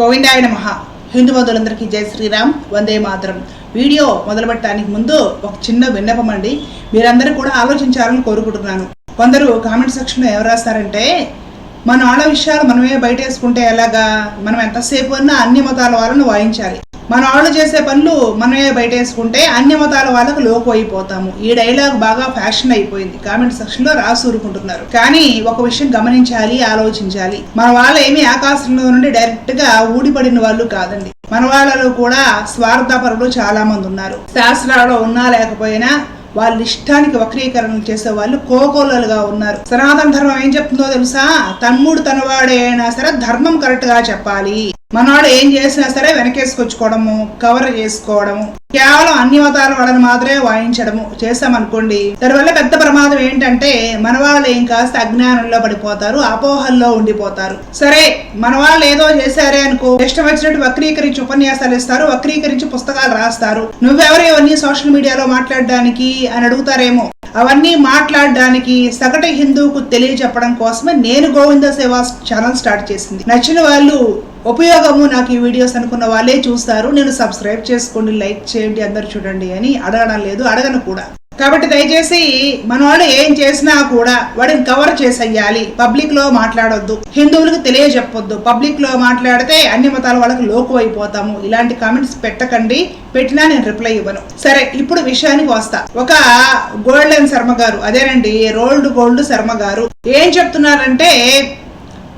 గోవిందాయ మహా హిందూ బంధువులందరికీ జై శ్రీరామ్. వందే మాతరం. వీడియో మొదలుపెట్టడానికి ముందు ఒక చిన్న విన్నపం అండి. మీరందరూ కూడా ఆలోచించాలని కోరుకుంటున్నాను. కొందరు కామెంట్ సెక్షన్లో ఎవరు రాస్తారంటే మన ఆడ విషయాలు మనమే బయట వేసుకుంటే ఎలాగా? మనం ఎంతసేపు అన్నా అన్ని మతాల వాళ్ళను వాయించాలి. మన వాళ్ళు చేసే పనులు మనమే బయట వేసుకుంటే అన్ని మతాల వాళ్ళకు లోకు అయిపోతాము ఈ డైలాగ్ బాగా ఫ్యాషన్ అయిపోయింది. కామెంట్ సెక్షన్లో రాసూరుకుంటున్నారు కానీ ఒక విషయం గమనించాలి ఆలోచించాలి. మన వాళ్ళు ఏమీ ఆకాశంలో నుండి డైరెక్ట్గా ఊడిపడిన వాళ్ళు కాదండి. మన వాళ్ళలో కూడా స్వార్థపరులు చాలా మంది ఉన్నారు. శాస్త్రాల్లో ఉన్నా లేకపోయినా వాళ్ళ ఇష్టానికి వక్రీకరణలు చేసే వాళ్ళు కోకోలలుగా ఉన్నారు. సనాతన ధర్మం ఏం చెప్తుందో తెలుసా? తమ్ముడు తనవాడే అయినా సరే ధర్మం కరెక్ట్గా చెప్పాలి. మనవాడు ఏం చేసినా సరే వెనకేసుకొచ్చుకోవడము కవర్ చేసుకోవడము కేవలం అన్ని మతాల వాళ్ళని మాత్రమే వాయించడము చేస్తామనుకోండి దానివల్ల పెద్ద ప్రమాదం ఏంటంటే మన వాళ్ళు ఏం కాస్త అజ్ఞానంలో పడిపోతారు అపోహల్లో ఉండిపోతారు. సరే మన వాళ్ళు ఏదో చేశారే అనుకో ఇష్టం వచ్చినట్టు వక్రీకరించి ఉపన్యాసాలు ఇస్తారు వక్రీకరించి పుస్తకాలు రాస్తారు. నువ్వెవరు ఇవన్నీ సోషల్ మీడియాలో మాట్లాడడానికి అని అడుగుతారేమో. అవన్నీ మాట్లాడడానికి సగటు హిందువుకు తెలియజెప్పడం కోసమే నేను గోవింద సేవా ఛానల్ స్టార్ట్ చేసింది. నచ్చిన వాళ్ళు ఉపయోగము నాకు ఈ వీడియోస్ అనుకున్న వాళ్ళే చూస్తారు. నేను సబ్స్క్రైబ్ చేసుకోండి లైక్ చేయండి అందరు చూడండి అని అడగడం లేదు అడగను కూడా. కాబట్టి దయచేసి మన ఏం చేసినా కూడా వాడిని కవర్ చేసేయాలి. పబ్లిక్లో మాట్లాడొద్దు. హిందువులకు తెలియజెప్పొద్దు. పబ్లిక్లో మాట్లాడితే అన్ని మతాల వాళ్ళకి లోకు అయిపోతాము. ఇలాంటి కామెంట్స్ పెట్టకండి. పెట్టినా నేను రిప్లై ఇవ్వను. సరే ఇప్పుడు విషయానికి వస్తా. ఒక గోల్డెన్ శర్మ గారు అదేనండి రోల్డ్ గోల్డ్ శర్మ గారు ఏం చెప్తున్నారంటే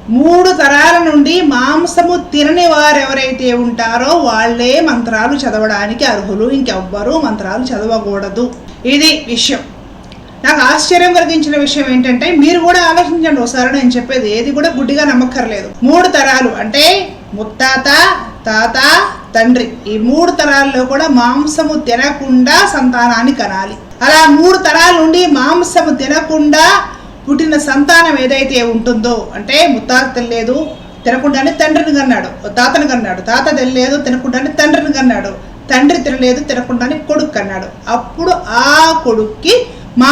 మూడు తరాల నుండి మాంసము తినని వారు ఎవరైతే ఉంటారో వాళ్ళే మంత్రాలు చదవడానికి అర్హులు. ఇంకెవ్వరూ మంత్రాలు చదవకూడదు. ఇది విషయం. నాకు ఆశ్చర్యం కలిగించిన విషయం ఏంటంటే మీరు కూడా ఆలోచించండి ఒకసారి నేను చెప్పేది ఏది కూడా గుడ్డిగా నమ్మక్కర్లేదు. మూడు తరాలు అంటే ముత్తాత తాత తండ్రి. ఈ మూడు తరాల్లో కూడా మాంసము తినకుండా సంతానాన్ని కనాలి. అలా మూడు తరాల నుండి మాంసము తినకుండా పుట్టిన సంతానం ఏదైతే ఉంటుందో అంటే ముత్తాత తెలియదు తినకుండానే తండ్రిని కన్నాడు తాతని కన్నాడు. తాత లేదు తినకుండానే తండ్రిని కన్నాడు. తండ్రి తినలేదు తినకుండానే కొడుకు కన్నాడు. అప్పుడు ఆ కొడుక్కి మా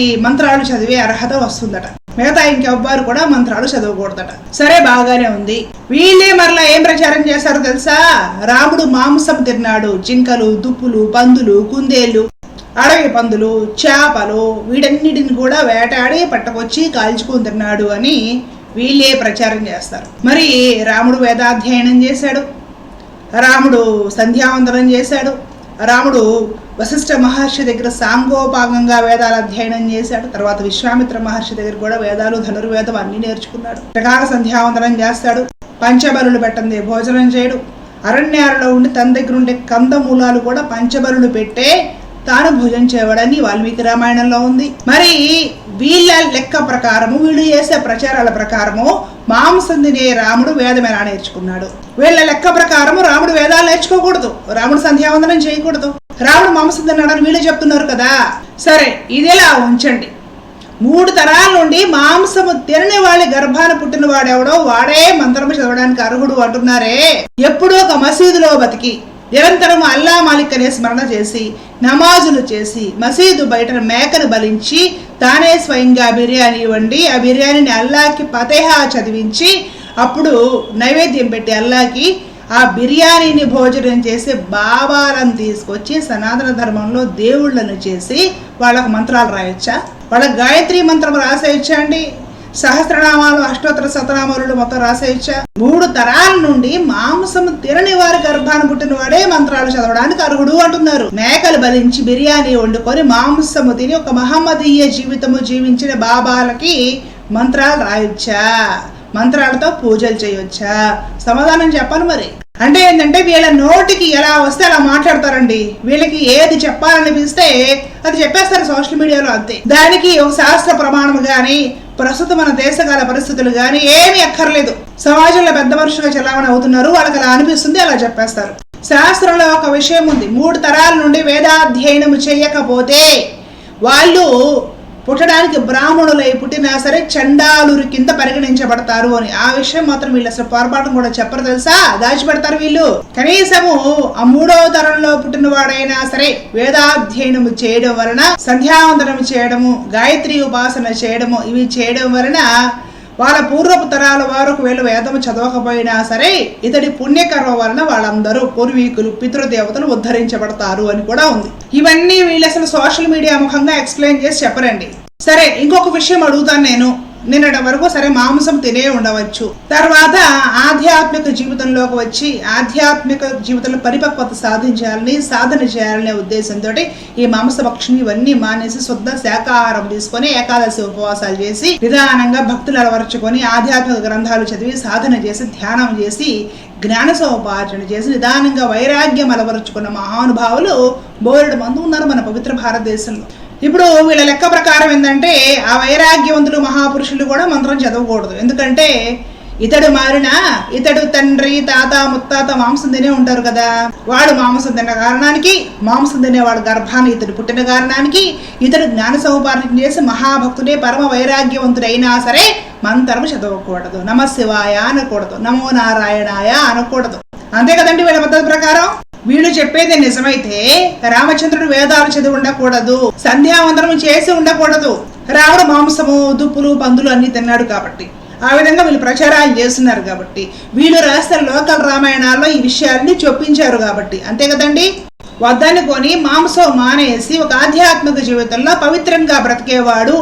ఈ మంత్రాలు చదివే అర్హత వస్తుందట. మిగతా ఇంకెవ్వరు కూడా మంత్రాలు చదవకూడదట. సరే బాగానే ఉంది. వీళ్ళే మరలా ఏం ప్రచారం చేశారో తెలుసా? రాముడు మాంసం తిన్నాడు. జింకలు దుప్పులు పందులు కుందేళ్ళు అడవి పందులు చేపలు వీటన్నిటిని కూడా వేటాడి పట్టకొచ్చి కాల్చుకొని తిన్నాడు అని వీళ్ళే ప్రచారం చేస్తారు. మరి రాముడు వేదాధ్యయనం చేశాడు. రాముడు సంధ్యావందనం చేశాడు. రాముడు వశిష్ఠ మహర్షి దగ్గర సాంగోపాంగంగా వేదాలు అధ్యయనం చేశాడు. తర్వాత విశ్వామిత్ర మహర్షి దగ్గర కూడా వేదాలు ధనుర్వేదం అన్ని నేర్చుకున్నాడు. ప్రకార సంధ్యావందనం చేస్తాడు. పంచబరులు పెట్టండి భోజనం చేయడు. అరణ్యాలలో ఉండి తన దగ్గర ఉండే కందమూలాలు కూడా పంచబరులు పెట్టే తాను భోజనం చేయవడని వాల్మీకి రామాయణంలో ఉంది. మరి వీళ్ళ లెక్క ప్రకారము వీళ్ళు చేసే ప్రచారాల ప్రకారము మాంసం తినే రాముడు వేదం ఎలా నేర్చుకున్నాడు? వీళ్ళ లెక్క ప్రకారము రాముడు వేదాలు నేర్చుకోకూడదు. రాముడు సంధ్యావందనం చేయకూడదు. రాముడు మాంసం తిన్నాడని వీళ్ళు చెప్తున్నారు కదా. సరే ఇదిలా ఉంచండి. మూడు తరాల నుండి మాంసము తినని వాళ్ళ గర్భాన పుట్టిన వాడెవడో వాడే మంత్రము చదవడానికి అర్హుడు అంటున్నారే. ఎప్పుడో ఒక మసీదులో బతికి నిరంతరం అల్లా మాలిక్ అనే స్మరణ చేసి నమాజులు చేసి మసీదు బయట మేకను బలించి తానే స్వయంగా బిర్యానీ వండి ఆ బిర్యానీని అల్లాకి పతేహా చదివించి అప్పుడు నైవేద్యం పెట్టి అల్లాకి ఆ బిర్యానీని భోజనం చేసి బాబాలను తీసుకొచ్చి సనాతన ధర్మంలో దేవుళ్ళను చేసి వాళ్ళకు మంత్రాలు రాయొచ్చా? వాళ్ళకి గాయత్రి మంత్రం రాసేయచ్చా అండి? సహస్రనామాలు అష్టోత్తర శతనామాలు మొత్తం రాసేయచ్చా? మూడు తరాల నుండి మాంసం తినని వారి గర్భాన పుట్టిన వాడే మంత్రాలు చదవడానికి అర్హుడు అంటున్నారు. మేకలు బలించి బిర్యానీ వండుకొని మాంసము తిని ఒక మహమ్మదీయ జీవితము జీవించిన బాబాలకి మంత్రాలు రాయొచ్చా? మంత్రాలతో పూజలు చేయొచ్చా? సమాధానం చెప్పాలి మరి. అంటే ఏంటంటే వీళ్ళ నోటికి ఎలా వస్తే అలా మాట్లాడతారండి. వీళ్ళకి ఏది చెప్పాలనిపిస్తే అది చెప్పేస్తారు సోషల్ మీడియాలో అంతే. దానికి ఒక శాస్త్ర ప్రమాణం కానీ ప్రస్తుతం మన దేశకాల పరిస్థితులు కానీ ఏమీ అక్కర్లేదు. సమాజంలో పెద్ద మనుషులుగా చలామణి అవుతున్నారు. వాళ్ళకి అలా అనిపిస్తుంది అలా చెప్పేస్తారు. శాస్త్రంలో ఒక విషయం ఉంది. మూడు తరాల నుండి వేదాధ్యయనం చేయకపోతే వాళ్ళు పుట్టడానికి బ్రాహ్మణులై పుట్టినా సరే చండాలురు కింద పరిగణించబడతారు అని. ఆ విషయం మాత్రం వీళ్ళు అసలు పొరపాటు కూడా చెప్పరు తెలుసా? దాచిపెడతారు వీళ్ళు. కనీసము ఆ మూడవ తరంలో పుట్టిన వాడైనా సరే వేదాధ్యయనము చేయడం వలన సంధ్యావందనము చేయడము గాయత్రి ఉపాసన చేయడము ఇవి చేయడం వలన వాళ్ళ పూర్వపు తరాల వారు ఒకవేళ వేదము చదవకపోయినా సరే ఇతడి పుణ్యకర్మ వలన వాళ్ళందరూ పూర్వీకులు పితృదేవతలు ఉద్ధరించబడతారు అని కూడా ఉంది. ఇవన్నీ వీళ్ళు అసలు సోషల్ మీడియా ముఖంగా ఎక్స్ప్లెయిన్ చేసి చెప్పరండి. సరే ఇంకొక విషయం అడుగుతాను నేను. నిన్నటి వరకు సరే మాంసం తినే ఉండవచ్చు. తర్వాత ఆధ్యాత్మిక జీవితంలోకి వచ్చి ఆధ్యాత్మిక జీవితంలో పరిపక్వత సాధించాలని సాధన చేయాలనే ఉద్దేశంతో ఈ మాంస ఇవన్నీ మానేసి శుద్ధ శాకాహారం తీసుకొని ఏకాదశి ఉపవాసాలు చేసి నిదానంగా భక్తులు అలవరుచుకొని ఆధ్యాత్మిక గ్రంథాలు చదివి సాధన చేసి ధ్యానం చేసి జ్ఞాన సముపార్జన చేసి నిదానంగా వైరాగ్యం అలవరుచుకున్న మహానుభావులు బోలెడు మందు ఉన్నారు మన పవిత్ర భారతదేశంలో. ఇప్పుడు వీళ్ళ లెక్క ప్రకారం ఏంటంటే ఆ వైరాగ్యవంతులు మహాపురుషులు కూడా మంత్రం చదవకూడదు. ఎందుకంటే ఇతడు మారినా ఇతడు తండ్రి తాత ముత్తాత మాంసం తినే ఉంటారు కదా. వాడు మాంసం తిన్న కారణానికి మాంసం తినేవాడు గర్భాన్ని ఇతడు పుట్టిన కారణానికి ఇతడు జ్ఞాన సముపార్జన చేసి మహాభక్తుడే పరమ వైరాగ్యవంతుడైనా సరే మంత్రం చదవకూడదు. నమ శివాయ అనకూడదు. నమో నారాయణాయ అనకూడదు. అంతే కదండి వీళ్ళ పద్ధతి ప్రకారం? వీళ్ళు చెప్పేది నిజమైతే రామచంద్రుడు వేదాలు చదివి ఉండకూడదు సంధ్యావందనం చేసి ఉండకూడదు. రాముడు మాంసము దుప్పులు పందులు అన్ని తిన్నాడు కాబట్టి. ఆ విధంగా వీళ్ళు ప్రచారాలు చేస్తున్నారు కాబట్టి. వీళ్ళు రాసిన లోకల్ రామాయణాల్లో ఈ విషయాన్ని చొప్పించారు కాబట్టి. అంతే కదండి? వద్దనుకొని మాంసం మానేసి ఒక ఆధ్యాత్మిక జీవితంలో పవిత్రంగా బ్రతికేవాడు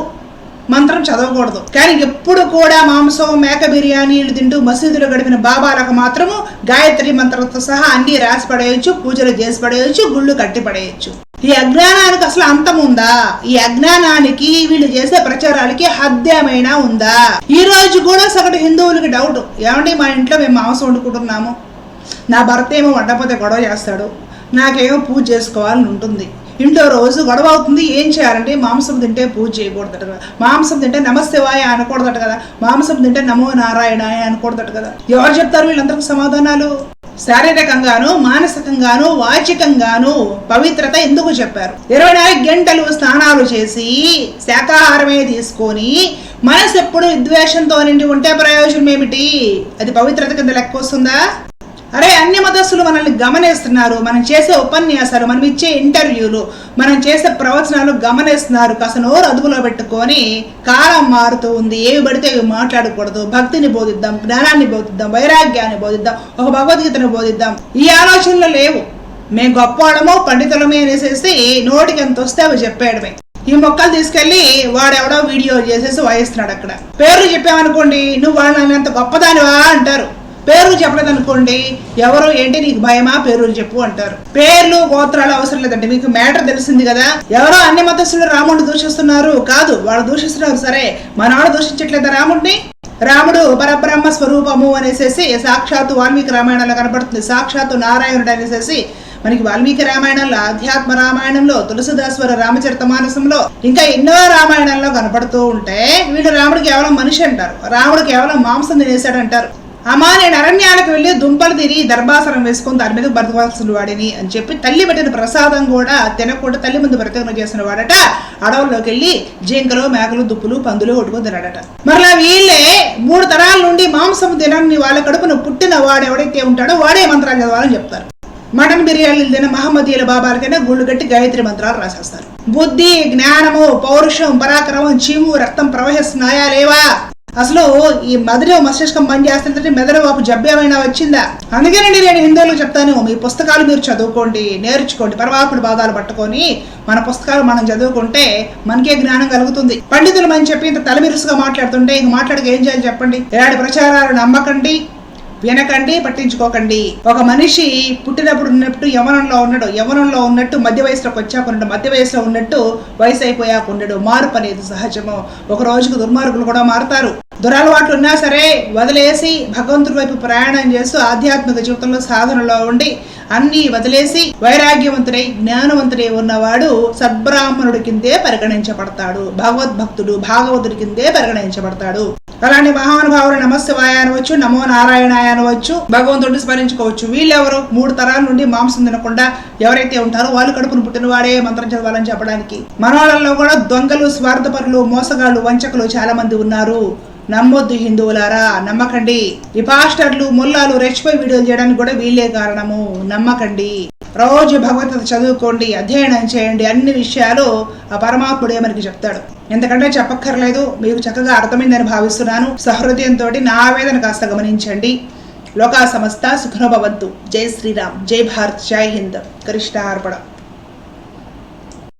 మంత్రం చదవకూడదు. కానీ ఎప్పుడు కూడా మాంసం మేక బిర్యానీలు తింటూ మసీదులో గడిపిన బాబాలకు మాత్రము గాయత్రి మంత్రంతో సహా అన్ని రాసి పడేయచ్చు పూజలు చేసి పడేయచ్చు గుళ్ళు కట్టి పడేయచ్చు ఈ అజ్ఞానానికి అసలు అంతం ఉందా? ఈ అజ్ఞానానికి వీళ్ళు చేసే ప్రచారాలకి హద్యమైనా ఉందా? ఈ రోజు కూడా సగటు హిందువులకి డౌట్ ఏమండి మా ఇంట్లో మేము మాంసం వండుకుంటున్నాము? నా భర్త ఏమో వండపోతే గొడవ చేస్తాడు. నాకేమో పూజ చేసుకోవాలని ఉంటుంది. ఇంట్లో రోజు గొడవ అవుతుంది ఏం చేయాలంటే మాంసం తింటే పూజ చేయకూడదట కదా. మాంసం తింటే నమస్తేవాయ అనకూడదట కదా. మాంసం తింటే నమో నారాయణాయ అనకూడదట కదా. ఎవరు చెప్తారు వీళ్ళందరికీ సమాధానాలు? శారీరకంగాను మానసికంగాను వాచికంగాను పవిత్రత ఎందుకు చెప్పారు? ఇరవై నాలుగు గంటలు స్నానాలు చేసి శాకాహారమే తీసుకొని మనసు ఎప్పుడు విద్వేషంతో నిండి ఉంటే ప్రయోజనం ఏమిటి అది పవిత్రత కింద లెక్క వస్తుందా? అరే అన్ని మతస్థులు మనల్ని గమనిస్తున్నారు. మనం చేసే ఉపన్యాసాలు మనం ఇచ్చే ఇంటర్వ్యూలు మనం చేసే ప్రవచనాలు గమనిస్తున్నారు. కాస్త నోరు అదుపులో పెట్టుకొని కాలం మారుతూ ఉంది. ఏవి పడితే అవి మాట్లాడకూడదు. భక్తిని బోధిద్దాం జ్ఞానాన్ని బోధిద్దాం వైరాగ్యాన్ని బోధిద్దాం ఒక భగవద్గీతను బోధిద్దాం. ఈ ఆలోచనలు లేవు. మేము గొప్పవాళ్ళము పండితులమే అనేసేసి నోటికి ఎంత వస్తే అవి చెప్పేయడమే. ఈ మొక్కలు తీసుకెళ్ళి వాడెవడో వీడియో చేసేసి వాయిస్తున్నాడు అక్కడ. పేర్లు చెప్పామనుకోండి నువ్వు వాళ్ళని అంత గొప్పదానివా? అంటారు. పేర్లు చెప్పలేదు అనుకోండి ఎవరు ఏంటి నీకు భయమా? పేర్లు చెప్పు అంటారు. పేర్లు గోత్రాలు అవసరం లేదండి. మీకు మ్యాటర్ తెలిసింది కదా. ఎవరో అన్ని మతస్థులు రాముడిని దూషిస్తున్నారు. కాదు వాళ్ళు దూషిస్తున్నారు. సరే మనవాడు దూషించట్లేదా రాముడిని? రాముడు పరబ్రహ్మ స్వరూపము అనేసేసి సాక్షాత్తు వాల్మీకి రామాయణంలో కనబడుతుంది. సాక్షాత్తు నారాయణుడు అనేసేసి మనకి వాల్మీకి రామాయణంలో ఆధ్యాత్మ రామాయణంలో తులసిదాస్వర రామచరిత మానసంలో ఇంకా ఎన్నో రామాయణాల్లో కనపడుతూ ఉంటే వీళ్ళు రాముడు కేవలం మనిషి అంటారు. రాముడు కేవలం మాంసం తినేశాడు అంటారు అమ్మా నేను అరణ్యాలకు వెళ్ళి దుంపలు తిరిగి దర్భాసనం వేసుకొని దాని మీద బ్రతకాల్సిన వాడిని అని చెప్పి తల్లి పెట్టిన ప్రసాదం కూడా తినకుండా తల్లి ముందు బ్రతకన చేసిన వాడట. అడవుల్లోకి వెళ్ళి జింకలు మేకలు దుప్పులు పందులు కొట్టుకొని తినాడట మరలా వీళ్ళే మూడు తరాల నుండి మాంసం తినని వాళ్ళ కడుపున పుట్టిన వాడు ఎవడైతే ఉంటాడో వాడే మంత్రాలు చదవాలని చెప్తారు. మటన్ బిర్యానీలు తిన మహమ్మదీయుల బాబాలకైనా గుళ్ళు కట్టి గాయత్రి మంత్రాలు రాసేస్తారు. బుద్ధి జ్ఞానము పౌరుషం పరాక్రమం చీము రక్తం ప్రవహిస్తున్నాయా లేవా అసలు ఈ మధుర మస్తిష్కం పని చేస్తుంటే మెదడు వాపు జబ్బు ఏమైనా వచ్చిందా? అందుకేనండి నేను హిందువులకు చెప్తాను మీ పుస్తకాలు మీరు చదువుకోండి నేర్చుకోండి పరమాత్ముడు బాధాలు పట్టుకొని మన పుస్తకాలు మనం చదువుకుంటే మనకే జ్ఞానం కలుగుతుంది. పండితులు మనం చెప్పి ఇంత తలమిరుసుగా మాట్లాడుతుంటే ఇంక మాట్లాడక ఏం చేయాలి చెప్పండి? ఇలాంటి ప్రచారాలు నమ్మకండి వినకండి పట్టించుకోకండి. ఒక మనిషి పుట్టినప్పుడు ఉన్నట్టు యవనంలో ఉన్నాడు యవనంలో ఉన్నట్టు మధ్య వయసులోకి వచ్చాక ఉన్నాడు మధ్య వయసులో ఉన్నట్టు వయసు అయిపోయాక ఉండడు మార్పు అనేది సహజము. ఒక రోజుకు దుర్మార్గులు కూడా మారుతారు. దురలవాట్లు ఉన్నా సరే వదిలేసి భగవంతుడి వైపు ప్రయాణం చేస్తూ ఆధ్యాత్మిక జీవితంలో సాధనలో ఉండి అన్ని వదిలేసి వైరాగ్యవంతుడై జ్ఞానవంతుడై ఉన్నవాడు సద్బ్రాహ్మణుడి కిందే పరిగణించబడతాడు. భగవద్భక్తుడు భాగవతుడి కిందే పరిగణించబడతాడు. అలాంటి మహానుభావులు నమశివాయ అనవచ్చు నమో నారాయణాయ అనవచ్చు భగవంతుడిని స్మరించుకోవచ్చు. వీళ్ళెవరు? మూడు తరాల నుండి మాంసం తినకుండా ఎవరైతే ఉంటారో వాళ్ళు కడుపును పుట్టిన వాడే మంత్రం చదవాలని చెప్పడానికి. మనవాళ్ళల్లో కూడా దొంగలు స్వార్థపరులు మోసగాళ్ళు వంచకులు చాలా మంది ఉన్నారు. నమ్మొద్దు హిందువులారా నమ్మకండి. ఈ పాస్టర్లు ముల్లాలు రెచ్చిపోయి వీడియోలు చేయడానికి కూడా వీళ్ళే కారణము. నమ్మకండి. రోజు భగవద్గీత చదువుకోండి అధ్యయనం చేయండి అన్ని విషయాలు ఆ పరమాత్ముడే మనకి చెప్తాడు? ఎందుకంటే చెప్పక్కర్లేదు మీకు చక్కగా అర్థమైందని భావిస్తున్నాను. సహృదయంతో నా ఆవేదన కాస్త గమనించండి. లోకా సమస్త సుఖనోభవంతు. జై శ్రీరామ్. జై భారత్. జై హింద్. కృష్ణ అర్పణ